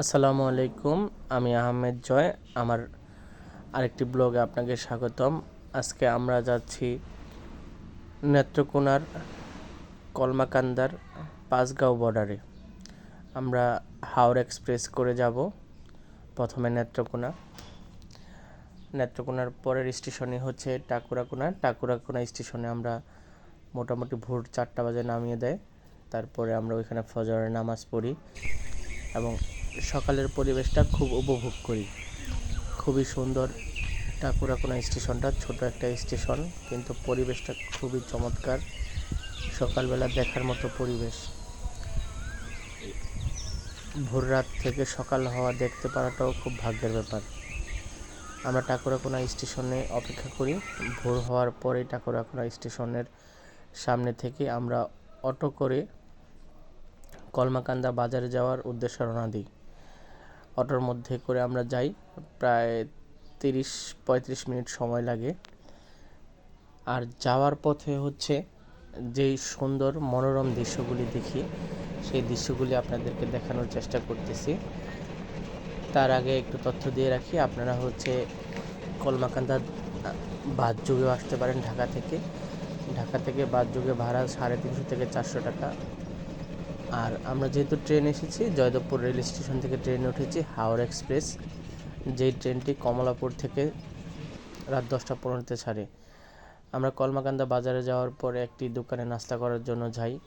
আসসালামু আলাইকুম, আমি আহমেদ জয়, আমার আরেকটি ব্লগে আপনাকে স্বাগতম। আজকে আমরা যাচ্ছি নেত্রকোনার কলমাকান্দার পাঁচগাঁও বর্ডারে। আমরা হাওড় এক্সপ্রেস করে যাব প্রথমে নেত্রকোনা। নেত্রকোনার পরের স্টেশনই হচ্ছে টাকুরাকোনা। টাকুরাকোনা স্টেশনে আমরা মোটামুটি ভোর চারটা বাজে নামিয়ে দেয়। তারপরে আমরা ওইখানে ফজরের নামাজ পড়ি এবং সকালের পরিবেশটা খুব উপভোগ করি। খুবই সুন্দর টাকুরাকোনা স্টেশনটা, ছোট একটা স্টেশন, কিন্তু পরিবেশটা খুবই চমৎকার। সকালবেলা দেখার মতো পরিবেশ। ভোর রাত থেকে সকাল হওয়া দেখতে পারাটাও খুব ভাগ্যের ব্যাপার। আমরা টাকুরাকোনা স্টেশনে অপেক্ষা করি। ভোর হওয়ার পরে টাকুরাকোনা স্টেশনের সামনে থেকে আমরা অটো করে কলমাকান্দা বাজারে যাওয়ার উদ্দেশ্যে রওনা দিই। অটোর মধ্যে করে আমরা যাই। প্রায় তিরিশ, পঁয়ত্রিশ মিনিট সময় লাগে। আর যাওয়ার পথে হচ্ছে যেই সুন্দর মনোরম দৃশ্যগুলি দেখি, সেই দৃশ্যগুলি আপনাদেরকে দেখানোর চেষ্টা করতেছি। তার আগে একটু তথ্য দিয়ে রাখি, আপনারা হচ্ছে কলমাকান্দা বাদ যুগেও আসতে পারেন ঢাকা থেকে। ঢাকা থেকে বাদ যুগে ভাড়া সাড়ে তিনশো থেকে চারশো টাকা। আর আমরা যেহেতু ট্রেন এসেছি, জয়দেবপুর রেল স্টেশন থেকে ট্রেনে উঠেছি হাওড় এক্সপ্রেস। যেই ট্রেনটি কমলাপুর থেকে রাত দশটা পনেরোতে ছাড়ে। আমরা কলমাকান্দা বাজারে যাওয়ার পরে একটি দোকানে নাস্তা করার জন্য যাই।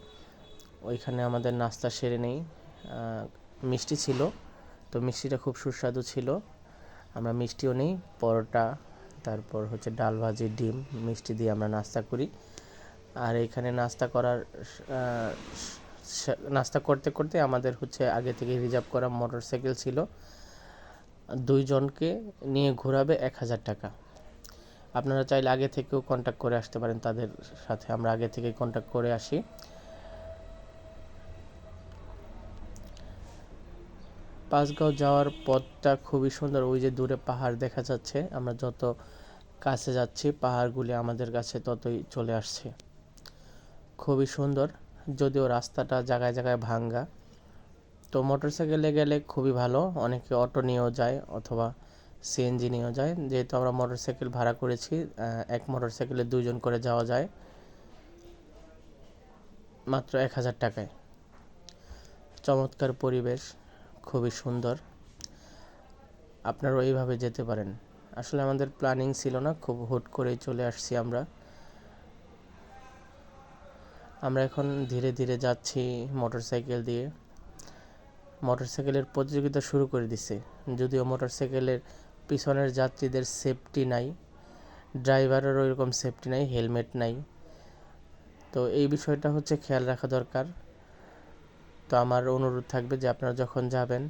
ওইখানে আমাদের নাস্তা সেরে নেই। মিষ্টি ছিল, তো মিষ্টিটা খুব সুস্বাদু ছিল। আমরা মিষ্টিও নেই, পরোটা, তারপর হচ্ছে ডাল ভাজি, ডিম, মিষ্টি দিয়ে আমরা নাস্তা করি। আর এখানে নাস্তা করার নাস্তা করতে করতে আমাদের হচ্ছে আগে থেকে রিজার্ভ করা মোটর সাইকেল ছিল। দুইজনকে নিয়ে ঘোরাবে এক হাজার টাকা। আপনারা চাইলে আগে থেকেও কন্ট্যাক্ট করে আসতে পারেন তাদের সাথে। আমরা আগে থেকে কন্ট্যাক্ট করে আসি। পাঁচগাঁও যাওয়ার পথটা খুবই সুন্দর। ওই যে দূরে পাহাড় দেখা যাচ্ছে। আমরা যত কাছে যাচ্ছি, পাহাড়গুলি আমাদের কাছে ততই চলে আসছে। খুবই সুন্দর। যদিও রাস্তাটা জায়গায় জায়গায় ভাঙ্গা। তো মোটর সাইকেলে গেলে খুবই ভালো। অনেকে অটো নিয়েও যায় অথবা সিএনজি নিয়েও যায়। যেহেতু আমরা মোটর সাইকেল ভাড়া করেছি এক মোটর সাইকেলে দুজন করে যাওয়া যায়। মাত্র এক হাজার টাকায়। চমৎকার পরিবেশ, খুবই সুন্দর। আপনারা এইভাবে যেতে পারেন। আসলে আমাদের প্ল্যানিং ছিল না, খুব হুট করেই চলে আসছি আমরা। আমরা এখন ধীরে ধীরে যাচ্ছি মোটর সাইকেল দিয়ে। মোটর সাইকেলের প্রতিযোগিতা শুরু করে দিছে। যদিও মোটর সাইকেলের পিছনের যাত্রীদের সেফটি নাই ড্রাইভারেরও এরকম সেফটি নাই হেলমেট নাই। তো এই বিষয়টা হচ্ছে খেয়াল রাখা দরকার। তো আমার অনুরোধ থাকবে যে আপনারা যখন যাবেন,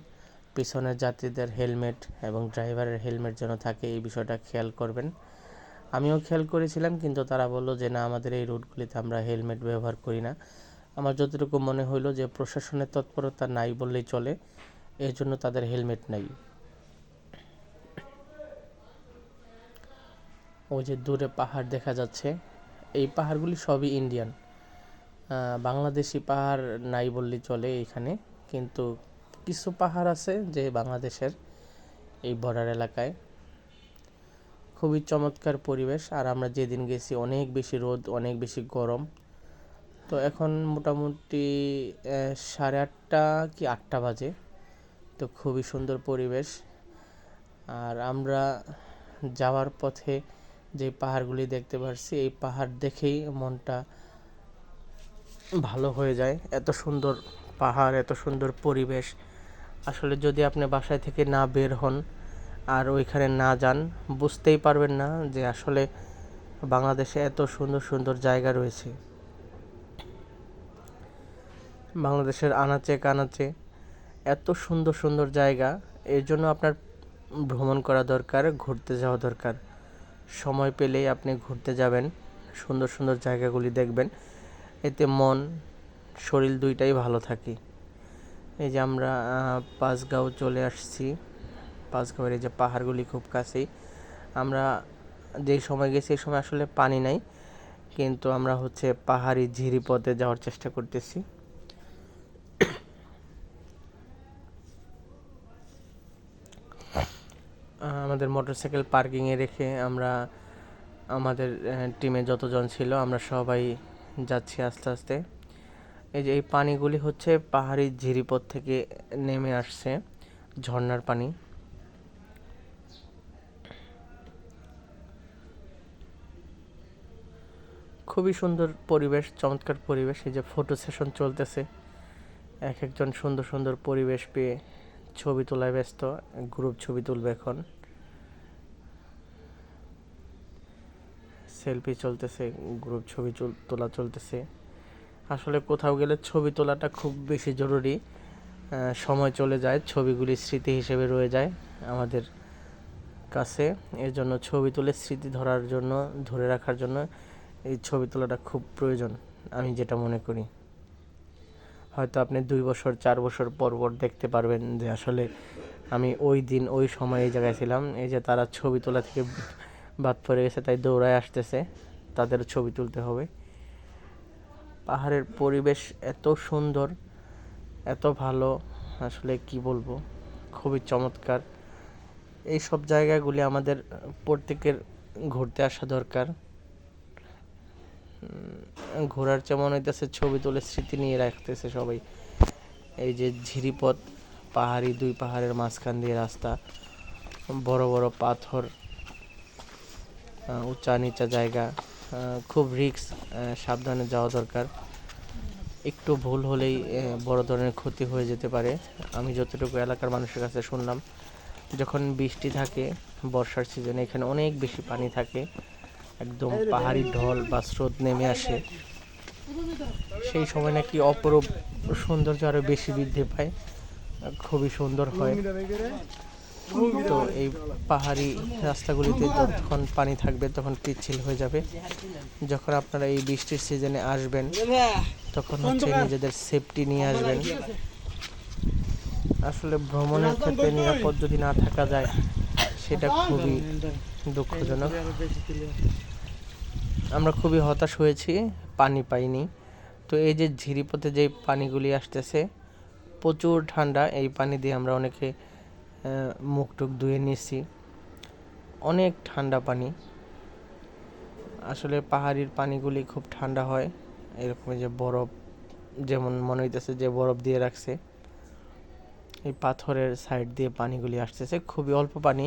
পিছনের যাত্রীদের হেলমেট এবং ড্রাইভারের হেলমেট যেন থাকে, এই বিষয়টা খেয়াল করবেন। আমিও খেয়াল করেছিলাম, কিন্তু তারা বলল যে, না, আমাদের এই রুটগুলিতে আমরা হেলমেট ব্যবহার করি না। আমার যতটুকু মনে হইল যে, প্রশাসনের তৎপরতা নাই বললেই চলে এর জন্য তাদের হেলমেট নাই। ওই যে দূরে পাহাড় দেখা যাচ্ছে, এই পাহাড়গুলি সবই ইন্ডিয়ান। বাংলাদেশি পাহাড় নাই বললেই চলে এখানে, কিন্তু কিছু পাহাড় আছে যে, বাংলাদেশের এই বর্ডার এলাকায়। খুবই চমৎকার পরিবেশ। আর আমরা যেদিন গেছি, অনেক বেশি রোদ, অনেক বেশি গরম। তো এখন মোটামুটি সাড়ে আটটা কি আটটা বাজে। তো খুবই সুন্দর পরিবেশ। আর আমরা যাওয়ার পথে যে পাহাড়গুলি দেখতে পারছি, এই পাহাড় দেখেই মনটা ভালো হয়ে যায়। এত সুন্দর পাহাড়, এত সুন্দর পরিবেশ। আসলে যদি আপনি বাসায় থেকে না বের হন আর ওইখানে না যান, বুঝতেই পারবেন না যে আসলে বাংলাদেশে এত সুন্দর সুন্দর জায়গা রয়েছে। বাংলাদেশের আনাচে কানাচে এত সুন্দর সুন্দর জায়গা, এর জন্য আপনার ভ্রমণ করা দরকার, ঘুরতে যাওয়া দরকার। সময় পেলেই আপনি ঘুরতে যাবেন, সুন্দর সুন্দর জায়গাগুলি দেখবেন, এতে মন, শরীর দুইটাই ভালো থাকে। এই যে আমরা পাঁচগাঁও চলে আসছি। এই যে পাহাড়গুলি খুব কাছেই। আমরা যেই সময় গেছি এই সময় আসলে পানি নাই, কিন্তু আমরা হচ্ছে পাহাড়ি ঝিরি পথে যাওয়ার চেষ্টা করতেছি। আমাদের মোটরসাইকেল পার্কিংয়ে রেখে আমরা, আমাদের টিমে যতজন ছিল আমরা সবাই যাচ্ছি আস্তে আস্তে। এই যে এই পানিগুলি হচ্ছে পাহাড়ি ঝিরিপথ থেকে নেমে আসছে, ঝর্ণার পানি। খুবই সুন্দর পরিবেশ, চমৎকার পরিবেশ। এই যে ফটো সেশন চলতেছে। এক একজন সুন্দর সুন্দর পরিবেশ পেয়ে ছবি তোলায় ব্যস্ত গ্রুপ ছবি তুলবে এখন। সেলফি চলতেছে গ্রুপ ছবি তোলা চলতেছে। আসলে কোথাও গেলে ছবি তোলাটা খুব বেশি জরুরি। সময় চলে যায়, ছবিগুলি স্মৃতি হিসেবে রয়ে যায় আমাদের কাছে। এর জন্য ছবি তুলে স্মৃতি ধরার জন্য, ধরে রাখার জন্য এই ছবি তোলাটা খুব প্রয়োজন, আমি যেটা মনে করি। হয়তো আপনি দুই বছর, চার বছর পর পর দেখতে পারবেন যে আসলে আমি ওই দিন, ওই সময় এই জায়গায় ছিলাম, এই যে তারা ছবি তোলা থেকে বাদ পড়ে গেছে, তাই দৌড়ায় আসতেছে তাদের ছবি তুলতে হবে। পাহাড়ের পরিবেশ এত সুন্দর, এত ভালো, আসলে কি বলব, খুবই চমৎকার। এই সব জায়গাগুলি আমাদের প্রত্যেকের ঘুরতে আসা দরকার। ঘোরার যেমন হইতেছে, ছবি তুলে স্মৃতি নিয়ে রাখতেছে সবাই। এই যে ঝিরিপথ, পাহাড়ি দুই পাহাড়ের মাঝখান দিয়ে রাস্তা, বড় বড় পাথর উঁচা নিচা জায়গা খুব রিক্স সাবধানে যাওয়া দরকার। একটু ভুল হলেই বড় ধরনের ক্ষতি হয়ে যেতে পারে। আমি যতটুকু এলাকার মানুষের কাছে শুনলাম, যখন বৃষ্টি থাকে, বর্ষার সিজনে এখানে অনেক বেশি পানি থাকে। একদম পাহাড়ি ঢল বা স্রোত নেমে আসে। সেই সময় নাকি অপরূপ সৌন্দর্য আরও বেশি বৃদ্ধি পায়। খুবই সুন্দর হয়। তো এই পাহাড়ি রাস্তাগুলিতে যখন পানি থাকবে তখন পিচ্ছিল হয়ে যাবে। যখন আপনারা এই বৃষ্টির সিজনে আসবেন, তখন হচ্ছে নিজেদের সেফটি নিয়ে আসবেন। আসলে ভ্রমণের ক্ষেত্রে নিরাপদ যদি না থাকা যায়, সেটা খুবই দুঃখজনক। আমরা খুবই হতাশ হয়েছি, পানি পাইনি। তো এই যে ঝিরিপথে যে পানিগুলি আসতেছে, প্রচুর ঠান্ডা, এই পানি দিয়ে আমরা অনেকে মুখ টুক ধুয়ে নিয়েছি অনেক ঠান্ডা পানি। আসলে পাহাড়ির পানিগুলি খুব ঠান্ডা হয়, এরকম যে বরফ, যেমন মনে হইতেছে যে বরফ দিয়ে রাখছে। এই পাথরের সাইড দিয়ে পানিগুলি আসতেছে, খুবই অল্প পানি।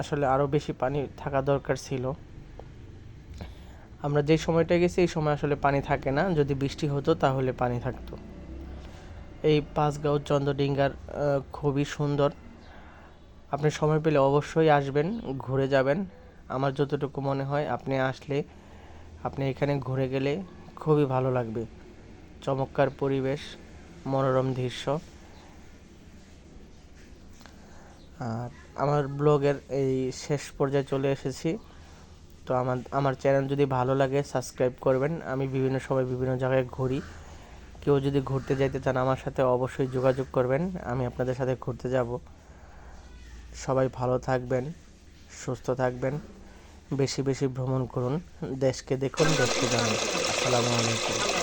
আসলে আরও বেশি পানি থাকা দরকার ছিল। আমরা যে সময়টা গেছি, এই সময় আসলে পানি থাকে না। যদি বৃষ্টি হতো, তাহলে পানি থাকতো। এই পাঁচগাঁও চন্দ্রডিঙ্গার খুবই সুন্দর। আপনি সময় পেলে অবশ্যই আসবেন, ঘুরে যাবেন। আমার যতটুকু মনে হয়, আপনি আসলে, আপনি এখানে ঘুরে গেলে খুবই ভালো লাগবে। চমৎকার পরিবেশ, মনোরম দৃশ্য। আর আমার ব্লগের এই শেষ পর্যায়ে চলে এসেছি। তো আমার আমার চ্যানেল যদি ভালো লাগে সাবস্ক্রাইব করবেন। আমি বিভিন্ন সময় বিভিন্ন জায়গায় ঘুরি। কেউ যদি ঘুরতে যাইতে চান আমার সাথে অবশ্যই যোগাযোগ করবেন। আমি আপনাদের সাথে ঘুরতে যাব। সবাই ভালো থাকবেন, সুস্থ থাকবেন। বেশি বেশি ভ্রমণ করুন। দেশকে দেখুন, দেশকে জানুন। আসসালামু আলাইকুম।